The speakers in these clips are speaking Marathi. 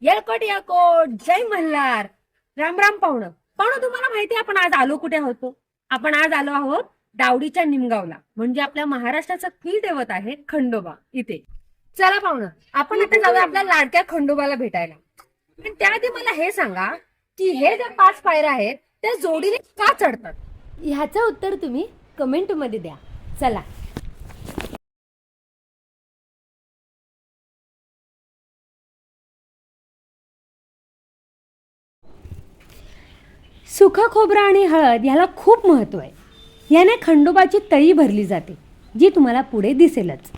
येळकोट येळकोट. जय मल्हार. राम राम पाहुणं. पाहुणं तुम्हाला माहिती आपण आज आलो कुठे होतो? आपण आज आलो आहोत दावडीच्या निमगावला. म्हणजे आपल्या महाराष्ट्राचं कुलदैवत आहे खंडोबा इथे. चला पाहुणं आपण आता जाऊया आपल्या लाडक्या खंडोबाला भेटायला. पण त्याआधी मला हे सांगा की हे ज्या पाच पायऱ्या आहेत त्या जोडीने का चढतात? ह्याचं उत्तर तुम्ही कमेंटमध्ये द्या. चला. सुख खोबरं आणि हळद ह्याला खूप महत्त्व आहे. याने खंडोबाची तळी भरली जाते जी तुम्हाला पुढे दिसेलच.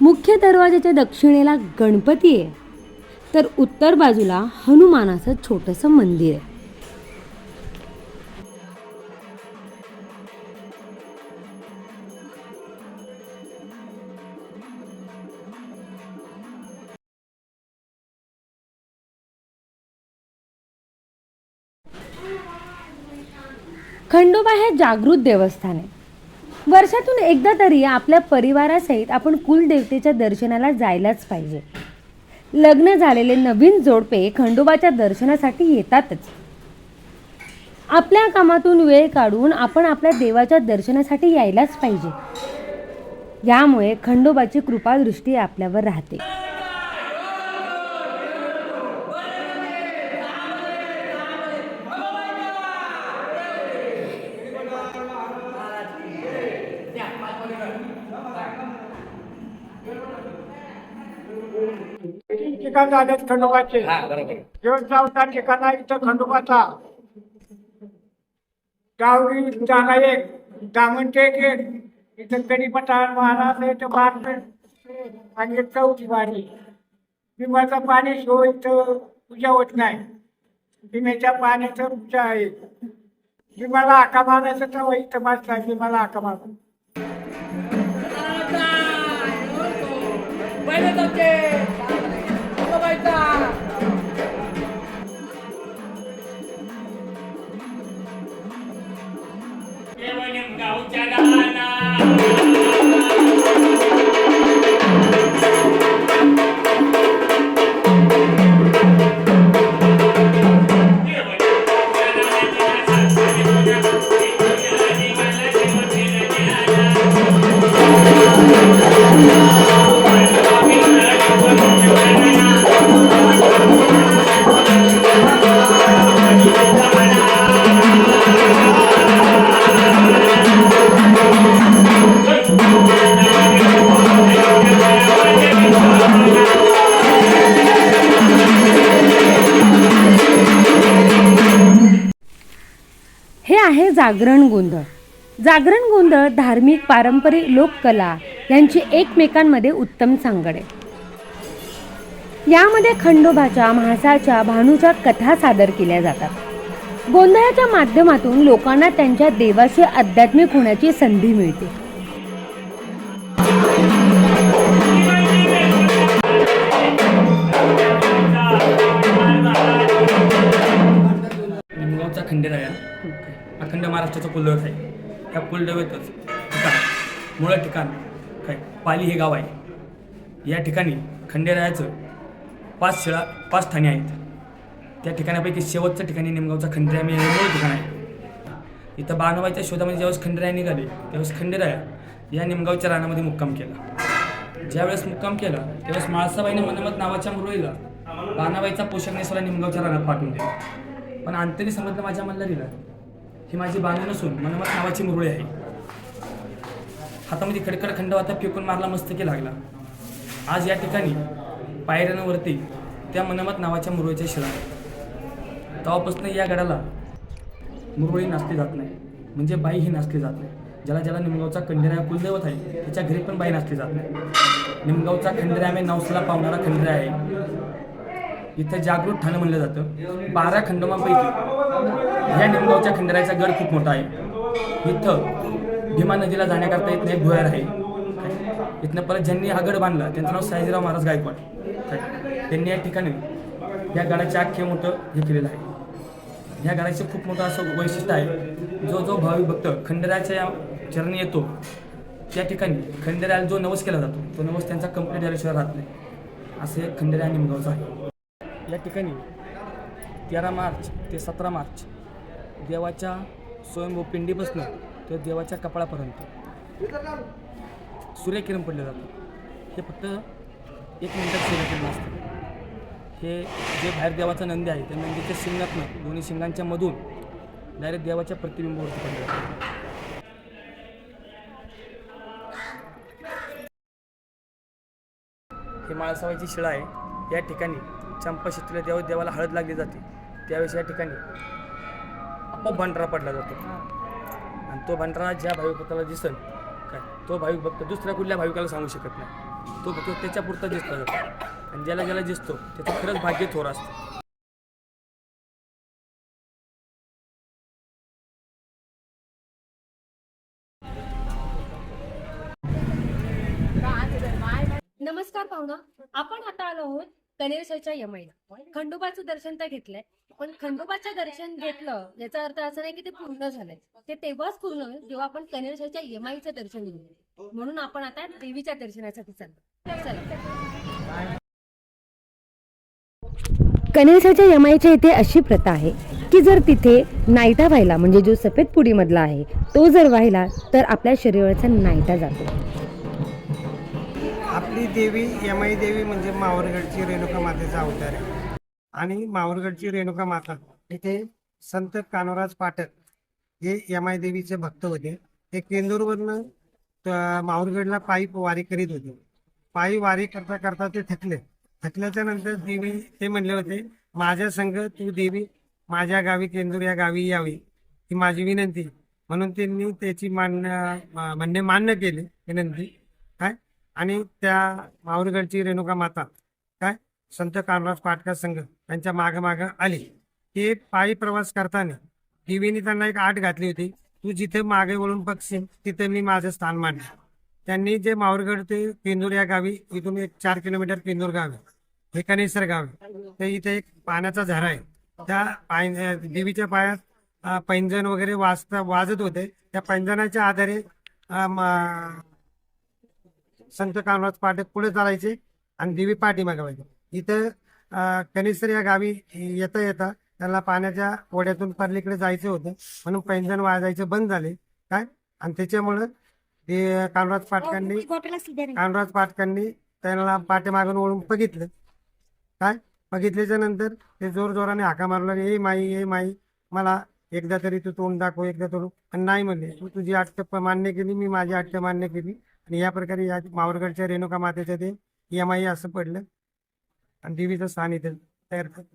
मुख्य दरवाजाच्या दक्षिणेला गणपती आहे. तर उत्तर बाजूला हनुमानाचं छोटंसं मंदिर आहे. खंडोबा हे जागृत देवस्थान आहे. वर्षातून एकदा तरी आपल्या परिवारासहित आपण कुलदेवतेच्या दर्शनाला जायलाच पाहिजे. लग्न झालेले नवीन जोडपे खंडोबाच्या दर्शनासाठी येतातच. आपल्या कामातून वेळ काढून आपण आपल्या देवाच्या दर्शनासाठी यायलाच पाहिजे. यामुळे खंडोबाची कृपादृष्टी आपल्यावर राहते. ठिकाण झालेत खंडोबाचे. हा देवस्थानचा ठिकाण इथं खंडोबाचा गावडी जागा एक दामणचे एक इथं कधीपठार महाराज इथं बार आणि चौथी वारी. विमाचं पाणी शो इथं पूजा होत नाही. विम्याच्या पाण्याचं पूजा आहे. विमाला आका मारायचं तर इथं आहे विमाला आका मारा हे आहे जागरण गोंधळ. जागरण गोंधळ धार्मिक पारंपरिक लोककला यांची एकमेकांमध्ये उत्तम सांगड. आहे यामध्ये खंडोबाच्या म्हासाच्या भानूच्या कथा सादर केल्या जातात. गोंधळाच्या माध्यमातून लोकांना त्यांच्या देवाशी आध्यात्मिक होण्याची संधी मिळते. निमगावचा खंडेराया अखंड महाराष्ट्राचा कुलदैवत आहे त्या कुलदैवतच ठिकाण. मूळ ठिकाण काय पाली हे गाव आहे. या ठिकाणी खंडेरायाचं पाच शिळा पाच ठाणे आहेत. त्या ठिकाणापैकी शेवटचं ठिकाणी निमगावचा खंडेराया हे मूळ ठिकाण आहे. इथं बाणवायच्या शोधामध्ये ज्यावेळेस खंडेराया निघाले त्यावेळेस खंडेराया या निमगावच्या रानामध्ये मुक्काम केला. ज्यावेळेस मुक्काम केला त्यावेळेस माळसाबाईने मनमत नावाच्या मुरळीला बाणाबाईचा पोषक नेसवाला निमगावच्या रानात पाठवून दिला. पण अंतरी समजलं माझ्या मल्हारीला ही माझी बाणू नसून मनमत नावाची मुरळी आहे. हातामध्ये खडखड खंडवाता फेकून मारला मस्तकी लागला. आज या ठिकाणी पायऱ्यांवरती त्या मनमत नावाच्या मुरळीच्या शिळा तेव्हापासून या गडाला मुरळी नाचली जात नाही. म्हणजे बाई ही नाचली जात नाही. ज्याला ज्याला निमगावचा खंडेराया कुलदैवत आहे त्याच्या घरी पण बाई नाचली जात नाही. निमगावचा खंडेराया मी नवसाला पावणारा खंडेराया आहे. इथं जागृत ठाणं म्हणलं जातं. बारा खंडोबांपैकी ह्या निमगावच्या खंडेरायाचा गड खूप मोठा आहे. इथं भीमा नदीला जाण्याकरता इथं एक भुयार आहे. इथनं परत ज्यांनी हा गड बांधला त्यांचं नाव सयाजीराव महाराज गायकवाड. त्यांनी या ठिकाणी या गडाचे आख्य मोठं हे केलेलं आहे. ह्या गडाचं खूप मोठं असं वैशिष्ट्य आहे. जो जो भाविक भक्त खंडेरायाच्या या चरणी येतो त्या ठिकाणी खंडेरायाला जो नवस केला जातो तो नवस त्यांचा कंप्लीट झाल्याशिवाय राहत नाही. असं एक खंडेराया निमगावचं आहे. या ठिकाणी तेरा मार्च ते सतरा मार्च देवाच्या स्वयंभू पिंडीपासून ते देवाच्या कपाळापर्यंत सूर्यकिरण पडले जातं हे फक्त एक मिनिटात सूर्यकिरण असतं. हे जे बाहेर देवाचं नंदी आहे त्या नंदीच्या शिंगातनं दोन्ही शिंगांच्या मधून डायरेक्ट देवाच्या प्रतिबिंबावरती पडले जातं हे माळसावाची शिळा आहे. या ठिकाणी चंपाषष्टीला देव देवाला हळद लागली जाते त्यावेळेस या ठिकाणी आपोआप भंडारा पडला जातो. आणि तो भंडारा ज्या भाविक भक्ताला दिसन काय तो भाविक भक्त दुसऱ्या कुठल्या भाविकाला सांगू शकत नाही. तो फक्त त्याच्या पुरता दिसला जातो. आणि ज्याला ज्याला दिसतो त्याचं खरंच भाग्य थोर असतं. नमस्कार पाहुणा आपण आता आलो आहोत कनेरशाच्या यमाईला. खंडोबाचं दर्शन तर घेतलंय. पण खंडोबाचं दर्शन घेतलं याचा अर्थ असा नाही की ते पूर्ण झालंय. ते तेव्हाच पूर्ण होईल जेव्हा आपण कनेरशाच्या यमाईचं दर्शन घेऊ. म्हणून आपण आता देवीच्या दर्शनासाठी चाललो. चला. कनेरसाच्या यमाईच्या इथे अशी प्रथा आहे की जर तिथे नायटा व्हायला म्हणजे जो सफेद पुडीमधला आहे तो जर व्हायला तर आपल्या शरीराचा नायटा जातो. आपली देवी यमाई देवी म्हणजे मावरगडची रेणुका मातेचा अवतार आहे. आणि मावरगडची रेणुका माता इथे संत कानोराज पाठक हे यमाई देवीचे भक्त होते. ते केंदूरवरनं मावरगडला माहूरगडला पायी वारी करीत होते. पायी वारी करता करता ते थकले. थकल्याच्या नंतर देवी ते म्हणले होते माझ्या संघ तू देवी माझ्या गावी केंदूर या गावी यावी. ही माझी विनंती. म्हणून त्यांनी त्याची मान्य म्हणणे मान्य केले विनंती. आणि त्या माहूरगडची रेणुका माता काय? संत कामराज पाटकर संघ त्यांच्या माग मागं आली. ते पायी प्रवास करताना देवीने त्यांना एक आठ घातली होती. तू जिथे मागे वळून बघशील तिथे मी माझं स्थान मांडले त्यांनी जे माहुरगड ते पिंदूर या गावी इथून एक चार किलोमीटर पिंदूर गाव आहे. हे गाव आहे. ते इथे एक पाण्याचा झरा आहे. त्या पाय देवीच्या पायात पैंजण वगैरे वाजता वाजत होते. त्या पैंजणाच्या आधारे संत कामराज पाठक पुढे चालायचे आणि देवी पाठी मागावायचे इथं कनिसर या गावी येता येता त्यांना पाण्याच्या ओढ्यातून पलीकडे जायचं होतं. म्हणून पैंजण वाजायचं बंद झाले. काय? आणि त्याच्यामुळं ते कामराज पाटकांनी कामराज पाटकांनी त्यांना पाठीमागून वळून बघितलं. काय? बघितल्याच्या नंतर ते जोर जोराने हाका मारू लागले. ए माई ए माई मला एकदा तरी तू तोंड दाखव एकदा तोंड पण नाही म्हणले. तू तुझी अट्ट मान्य केली मी माझी अट्ट मान्य केली. आणि या प्रकारे या मावरगडच्या रेणुका मातेच्या ते एम आय असं पडलं आणि देवीचं स्थान इथे तयार झालं.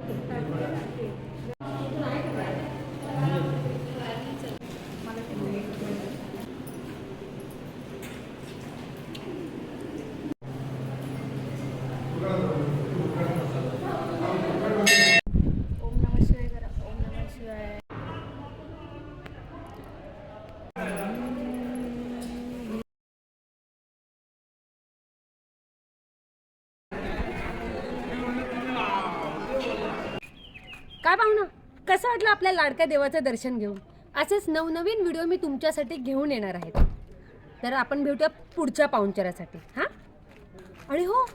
कसं वाटलं आपल्या लाडक्या देवाचं दर्शन घेऊन? असेच नवनवीन व्हिडिओ मी तुमच्यासाठी घेऊन येणार आहेत तर आपण भेटूया पुढच्या पाहुणचारासाठी हां? आणि हो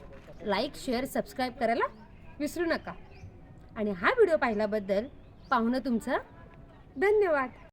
लाईक शेअर सबस्क्राईब करायला विसरू नका. आणि हा व्हिडिओ पाहिल्याबद्दल पाहुणं तुमचं धन्यवाद.